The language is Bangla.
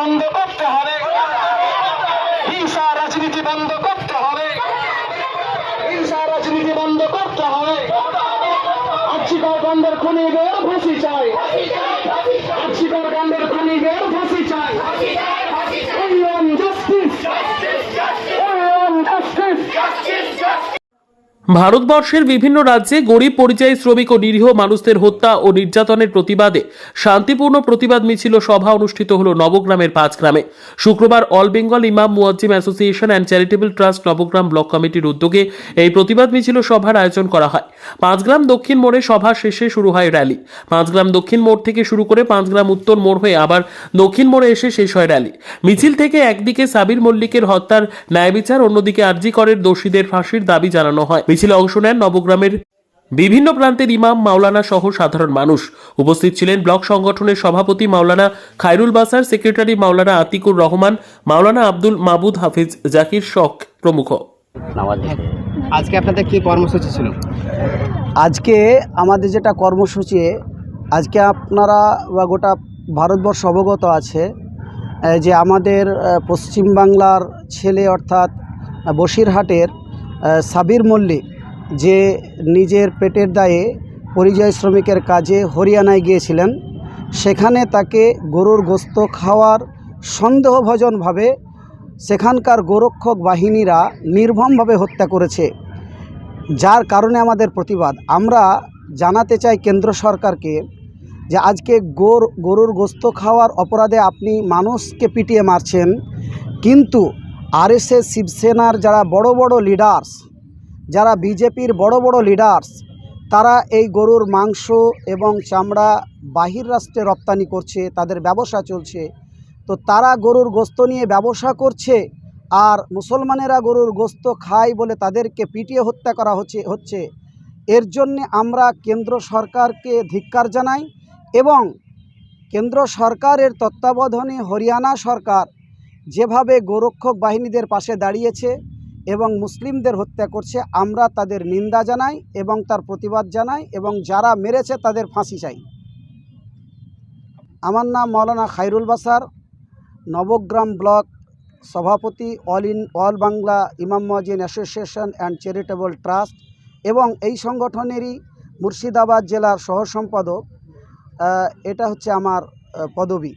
বন্ধ করতে হবে। হিংসা রাজনীতি বন্ধ করতে হবে। হিংসা রাজনীতি বন্ধ করতে হবে। আজকে বন্ধের খুনি বের ফাঁসি চাই ভারতবর্ষের বিভিন্ন রাজ্যে গরিব পরিযায়ী শ্রমিক ও নিরীহ মানুষদের হত্যা ও নির্যাতনের প্রতিবাদে শান্তিপূর্ণ প্রতিবাদ মিছিল সভা অনুষ্ঠিত হল নবগ্রামের পাঁচ গ্রামে শুক্রবার অল বেঙ্গল ইমাম মুয়াজ্জিম association and charitable trust Nabagram block কমিটির উদ্যোগে এই প্রতিবাদ মিছিল সভার আয়োজন করা হয়। পাঁচগ্রাম দক্ষিণ মোড়ে সভা শেষে শুরু হয় র্যালি। পাঁচগ্রাম দক্ষিণ মোড় থেকে শুরু করে পাঁচগ্রাম উত্তর মোড় হয়ে আবার দক্ষিণ মোড়ে এসে শেষ হয় র্যালি। মিছিল থেকে একদিকে সাবির মল্লিকের হত্যার ন্যায় বিচার, অন্যদিকে আরজি করের দোষীদের ফাঁসির দাবি জানানো হয়। মিছিলে অংশ নেন নবগ্রামের বিভিন্ন প্রান্তের ইমাম মাওলানা সহ সাধারণ মানুষ। উপস্থিত ছিলেন ব্লক সংগঠনের সভাপতি মাওলানা খায়রুল বাসার, সেক্রেটারি মাওলানা আতিকুর রহমান, মাওলানা আব্দুল মাবুদ হাফিজ জাকির শখ প্রমুখ। আজকে আপনাদের কি কর্মসূচি ছিল? আজকে আমাদের যেটা কর্মসূচি, আজকে আপনারা বা গোটা ভারতবর্ষ অবগত আছে যে আমাদের পশ্চিমবাংলার ছেলে অর্থাৎ বসিরহাটের সাবির মল্লিক যে নিজের পেটের দায়ে পরিযায়ী শ্রমিকের কাজে হরিয়ানায় গিয়েছিলেন, সেখানে তাকে গরুর গোস্ত খাওয়ার সন্দেহভজনভাবে সেখানকার গোরক্ষক বাহিনীরা নির্মমভাবে হত্যা করেছে। যার কারণে আমাদের প্রতিবাদ। আমরা জানাতে চাই কেন্দ্র সরকারকে যে আজকে গোর, গরুর গোস্ত খাওয়ার অপরাধে আপনি মানুষকে পিটিয়ে মারছেন। কিন্তু আরএসএস শিবসেনার যারা বড় বড় লিডার্স যারা বিজেপির বড় বড় লিডার্স তারা এই গরুর মাংস এবং চামড়া বাহির রাষ্ট্রে রপ্তানি করছে, তাদের ব্যবসা চলছে। তো তারা গরুর গোস্ত নিয়ে ব্যবসা করছে আর মুসলমানেরা গরুর গোস্ত খায় বলে তাদেরকে পিটিয়ে হত্যা করা হচ্ছে হচ্ছে। এর জন্যে আমরা কেন্দ্র সরকারকে ধিক্কার জানাই এবং কেন্দ্র সরকারের তত্ত্বাবধানে হরিয়ানা সরকার যেভাবে গোরক্ষক বাহিনীদের পাশে দাঁড়িয়েছে এবং মুসলিমদের হত্যা করছে, আমরা তাদের নিন্দা জানাই এবং তার প্রতিবাদ জানাই এবং যারা মেরেছে তাদের ফাঁসি চাই। আমার নাম মৌলানা খাইরুল বাসার। নবগ্রাম ব্লক সভাপতি অল ইন, অল বাংলা ইমাম মজিন অ্যাসোসিয়েশন অ্যান্ড চ্যারিটেবল ট্রাস্ট এবং এই সংগঠনেরই মুর্শিদাবাদ জেলার সহসম্পাদক এটা হচ্ছে আমার পদবী পদবি।